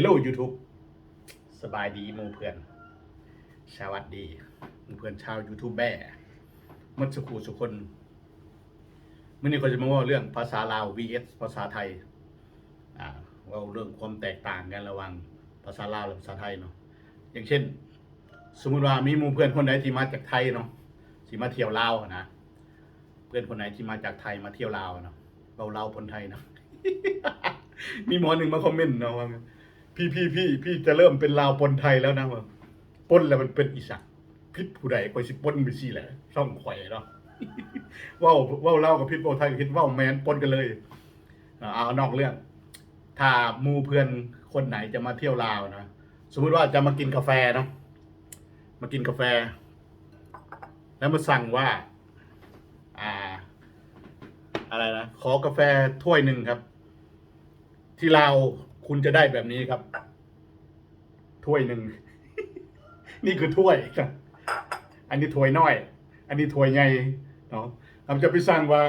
Hello YouTube สบายดีมูเพื่อนสวัสดีมูเพื่อนชาว YouTube แบ่มัดสุขูสุคนเมื่อนี้ก็จะมาว่าเรื่องภาษาลาว vs ภาษาไทยอ่าเว่าเรื่องความแตกต่างกันระหว่างภาษาลาวและภาษาไทยเนาะอย่างเช่น สมมติว่ามีมูเพื่อนคนไหนที่มาจากไทยเนาะที่มาเที่ยวลาวนะเพื่อนคนไหนที่มาจากไทยมาเที่ยวลาวเนาะเราลาวคนไทยเนาะมีหมอหนึ่งมาคอมเมนต์เนาะว่า พี่พี่พี่พี่จะเริ่มเป็นลาวปนไทยแล้วนะว่าปนแล้วมันเป็นอีสานพิษผู้ใดคอยสิปนไปสิแหละช่องข่อยเนาะว้าว้าเล่ากับพิษโบไทยกับพิษว้าแมนปนกันเลยเอานอกเรื่อง ถ้ามูเพื่อนคนไหนจะมาเที่ยวลาวนะสมมติว่าจะมากินกาแฟเนาะมากินกาแฟ แล้วมาสั่งว่า อ่า อะไรนะขอกาแฟถ้วยหนึ่งครับ ที่ลาว คุณจะได้แบบนี้ครับ ถ้วยหนึ่ง นี่คือถ้วยครับอันนี้ถ้วยน้อย อันนี้ถ้วยใหญ่เนาะเราจะไปสั่งว่า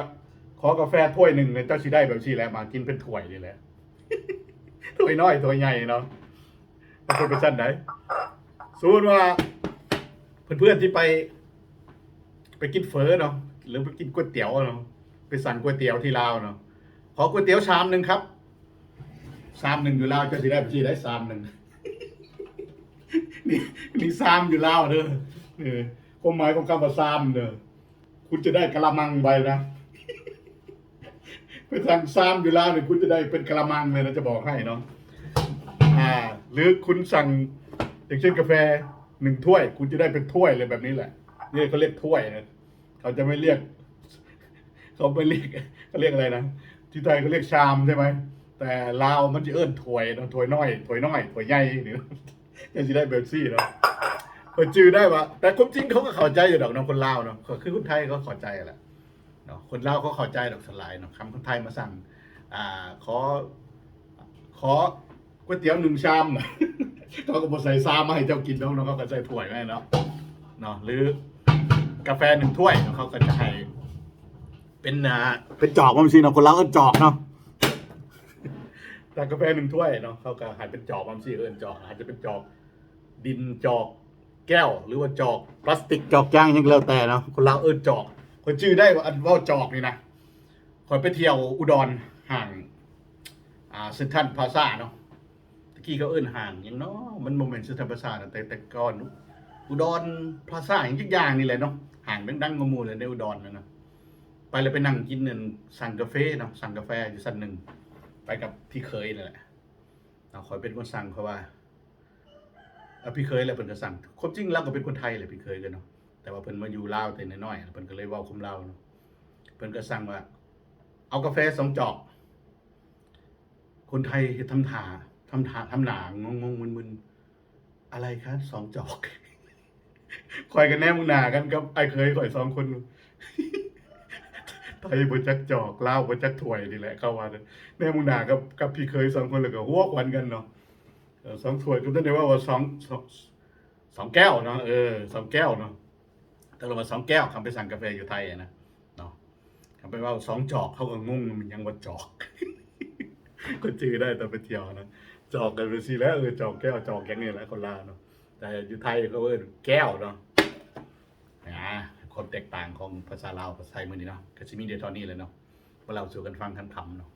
ขอกาแฟถ้วยหนึ่งเนี่ยเจ้าชิได้แบบชีแหล้วมากินเป็นถ้วยนี่แหละถ้วยน้อยถ้วยใหญ่เนาะบางคนไปสั่นไหนสมมติว่า เพื่อนๆที่ไป ไปกินเฟอเนาะหรือไปกินก๋วยเตี๋ยวเนาะไปสั่งก๋วยเตี๋ยวที่ลาวเนาะขอก๋วยเตี๋ยวชามหนึ่งครับ ชามหนึ่งอยู่ลาวจะสิได้พี่ได้ชามหนึ่งนี่นี่ชามอยู่ลาวเด้อเออความหมายของคำว่าชามเด้อคุณจะได้กะละมังไปนะไปสั่งชามอยู่ลาวเนี่ยคุณจะได้เป็นกะละมังเลยนะจะบอกให้เนาะอ่า หรือคุณสั่งอย่างเช่นกาแฟหนึ่งถ้วย คุณจะได้เป็นถ้วยเลยแบบนี้แหละนี่เขาเรียกถ้วยนะเขาจะไม่เรียก เขาไม่เรียกเขาเรียกอะไรนะที่ไทยเขาเรียกชามใช่ไหม แต่ลาวมันจะเอิ้นถวยเนาะถวยน้อยถวยน้อยถวยใหญ่นี่ยังจะได้เบปซี่เนาะคนจือได้ปะแต่ความจริงเขาก็เข้าใจอยู่ดอกเนาะคนลาวเนาะคือคนไทยก็เข้าใจแหละเนาะคนลาวเขาเข้าใจดอกสลายเนาะคำคนไทยมาสั่งอ่าขอขอก๋วยเตี๋ยวหนึ่งชามเขาก็บอกใส่ซามมาให้เจ้ากินเนาะแล้วเขาก็ใส่ถ้วยไว้เนาะเนาะหรือกาแฟหนึ่งถ้วยเขาก็จะให้เป็นอ่าเป็นจอกบางทีเนาะคนเราเอิ้นจอกเนาะ แต่กาแฟหนึ่งถ้วยเนาะเขาก็ให้เป็นจอกบางทีเอิ้นจอกอาจจะเป็นจอก ดินจอกแก้ว หรือว่าจอกพลาสติกจอกย่างยังแล้วแต่เนาะคนเราเอิ้นจอก คนชื่อได้ว่าอันว่าจอกนี่นะคอยไปเที่ยวอุดรห่าง อ่าเซนทรัลพลาซ่าเนาะตะกี้เขาเอิ้นห่างหยังเนาะมันโมเมนต์เซนทรัลพลาซ่านะแต่แต่ก่อนอุดรพลาซ่าอย่างทุกอย่างนี่แหละเนาะห่างดังๆงมูเลยในอุดรนะนะไปเลยไปนั่งกินเงินสั่งกาแฟเนาะสั่งกาแฟอยู่สันหนึ่ง ไปกับพี่เคยนั่นแหละเราคอยเป็นคนสั่งเพราะว่าเออพี่เคยแหละเพิ่นก็สั่งความจริงเราก็เป็นคนไทยแหละพี่เคยกันเนาะแต่ว่าเพิ่นมาอยู่ลาวแต่น้อยๆเพิ่นก็เลยเว้าคุมลาวเนาะเพิ่นก็สั่งว่า เอากาแฟสองจอก คนไทยทำถาทำถาทำหนางงงมึนๆอะไรครับสองจอกคอยกันแน่มึงหนากันกับไอ้เคยข่อยสองคน ไทยบนจักจอกเลาวบนจักถวยนี่แหละเข้าว่าเนี่ยแน่มึงหนากับกับพี่เคยสองคนเลยก็หัวควันกันเนาะสองถวยก็ต้องได้ว่าว่าสองสองแก้วเนาะเออสองแก้วเนาะแต่เรามาสองแก้วคำไปสั่งกาแฟอยู่ไทยนะเนาะคำไปว่าสองจอกเขาก็งงมันยังว่าจอกก็จือได้ตอนไปเที่ยวนะจอกกันไปสิแล้วเออจอกแก้วจอกแกงนี่แหละคนลาเนาะแต่อยู่ไทยเขาเอิ้นแก้วเนาะ แตกต่างของภาษาลาวภาษาไทยมือนี้เนาะก็จะมีเดียวเท่านี้เลยเนาะว่าเราสู่กันฟังคำเนาะ